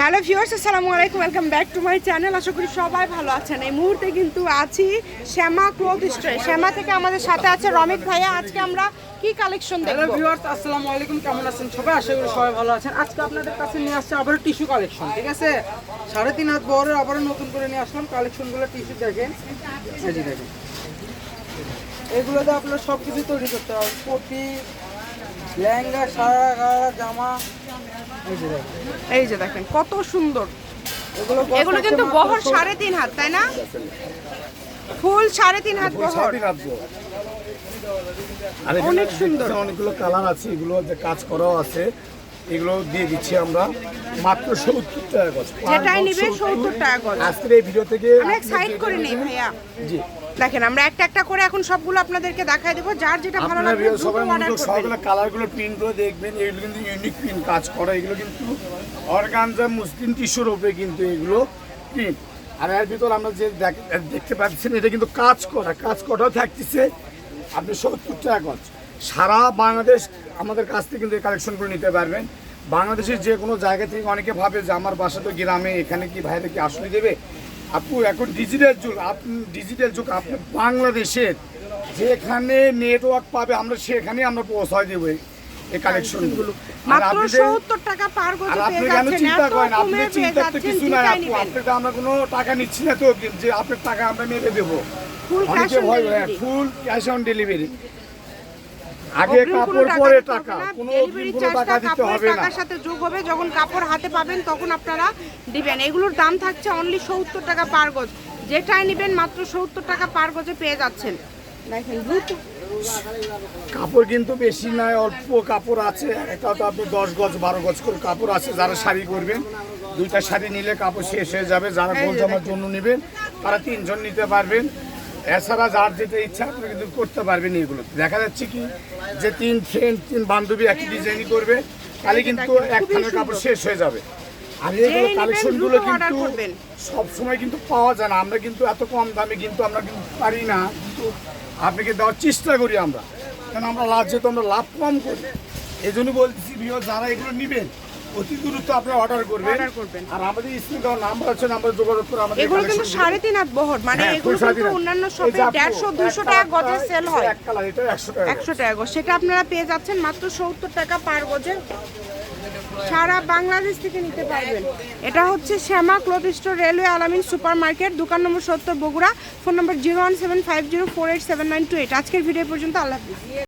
Hello viewers আসসালামু আলাইকুম welcome back to my channel আশা করি সবাই ভালো আছেন। এই মুহূর্তে কিন্তু আছি শ্যামা ক্লোথ স্টোরে। শ্যামা থেকে আমাদের সাথে আছে রমিত ভাইয়া। আজকে আমরা কি কালেকশন দেখব? হ্যালো ভিউয়ার্স আসসালামু আলাইকুম কেমন আছেন? সবাই আশা করি সবাই ভালো আছেন। আজকে আপনাদের কাছে নিয়ে আসছে আবার টিস্যু কালেকশন ঠিক আছে? সাড়ে তিন হাত বড়ের আবার নতুন করে নিয়ে আসলাম কালেকশনগুলো টিস্যু দেখেন। এই যে দেখেন। এগুলোতে আপনার সব কিছু তৈরি করতে হবে। কোটি লেহেঙ্গা সারা গাড়া জামা। এই যে দেখেন এই যে দেখেন কত সুন্দর। এগুলো কিন্তু বহর সাড়ে তিন হাত তাই না? ফুল সাড়ে তিন হাত বহর। আর অনেক সুন্দর। অনেকগুলো কালার আছে এগুলো যে কাজ করাও আছে। এগুলো দিয়ে দিচ্ছি আমরা মাত্র সত্তর টাকা গজ। যেটাই নিবে সত্তর টাকা গজ। আজকের এই ভিডিও থেকে অনেক সাইড করে নেই ভাইয়া। জি। দেখেন আমরা একটা একটা করে এখন সবগুলো আপনাদেরকে দেখাই দেবো। যার যেটা ভালো লাগবে সবাই মনোযোগ সবগুলো কালারগুলো প্রিন্টগুলো দেখবেন এগুলো কিন্তু ইউনিক প্রিন্ট কাজ করা এগুলো কিন্তু অর্গানজা মুসলিম টিস্যুর উপরে কিন্তু এগুলো প্রিন্ট আর এর ভিতর আমরা যে দেখ- দেখতে পাচ্ছেন এটা কিন্তু কাজ করা কাজ করাও থাকতেছে। আপনি সত্তর টাকা গজ। সারা বাংলাদেশ আমাদের কাছ থেকে কিন্তু এই কালেকশনগুলো নিতে পারবেন। বাংলাদেশের যে কোনো জায়গা থেকে অনেকে ভাবে যে আমার বাসা তো গ্রামে এখানে কি ভাইরা কি আসলে দেবে? আপু এখন ডিজিটাল যুগ আপনি ডিজিটাল যুগ আপনি বাংলাদেশের যেখানে নেটওয়ার্ক পাবে আমরা সেখানে আমরা পৌঁছায় দেবো এই- কালেকশনগুলো আর মাত্র টাকা পার আর আপনি কেন চিন্তা করেন? চিন্তা তো কিছু নাই আপু আমরা কোনো টাকা নিচ্ছি না তো যে আপনার টাকা আমরা মেরে দেবো। অনেকে ভয় delivery। Full cash on delivery আগে কাপড় পরে টাকা কোনো ডেলিভারি চার্জটা কাপড়ের টাকার সাথে যোগ হবে। যখন কাপড় হাতে পাবেন তখন আপনারা দিবেন। এগুলোর দাম থাকছে অনলি সত্তর টাকা পার গজ। যেটাই নেবেন মাত্র সত্তর টাকা পার গজে পেয়ে যাচ্ছেন। দেখেন কাপড় কিন্তু বেশি নয় অল্প কাপড় আছে। একটা তো আপনি দশ গজ বারো গজ করে কাপড় আছে। যারা শাড়ি করবেন দুইটা শাড়ি নিলে কাপড় শেষ হয়ে যাবে। যারা গোল জামার জন্য নেবেন তারা তিনজন নিতে পারবেন। এছাড়া যার যেটা ইচ্ছা আপনি কিন্তু করতে পারবেন এগুলো। দেখা যাচ্ছে কি যে তিন ফ্রেন্ড তিন বান্ধবী একই ডিজাইনই করবে তাহলে কিন্তু দেখেন, এক খুবই খানের কাপড় শেষ হয়ে যাবে। আর নেবেন কালেকশনগুলো কিন্তু সবসময় কিন্তু পাওয়া যায় না। আমরা কিন্তু এত কম দামে কিন্তু আমরা কিন্তু পারি না। কিন্তু আপনাকে দেওয়ার চেষ্টা করি আমরা। কেন আমরা লাভ যেহেতু আমরা লাভ কম করি। এই জন্য বলছি যারা এগুলো নেবেন অতি দ্রুত আপনি অর্ডার করবেন। আর আমাদের স্ক্রিন দেওয়ার নাম্বার আছে নাম্বার যোগাযোগ করে আমাদের এগুলো কিন্তু সাড়ে তিন হাত বহর মানে হ্যাঁ, এগুলো কিন্তু অন্যান্য শপে দেড়শো দুশো টাকা গজে সেল হয়। এক কালার এটা একশো টাকা একশো টাকা গজ সেটা আপনারা পেয়ে যাচ্ছেন মাত্র সত্তর টাকা পার গজে। সারা বাংলাদেশ থেকে নিতে পারবেন। এটা হচ্ছে Shyama cloth store railway Alamin super market দোকান নম্বর সত্তর Bogura phone number zero one seven five zero four eight seven nine two eight. আজকের ভিডিও পর্যন্ত আল্লাহ হাফিজ।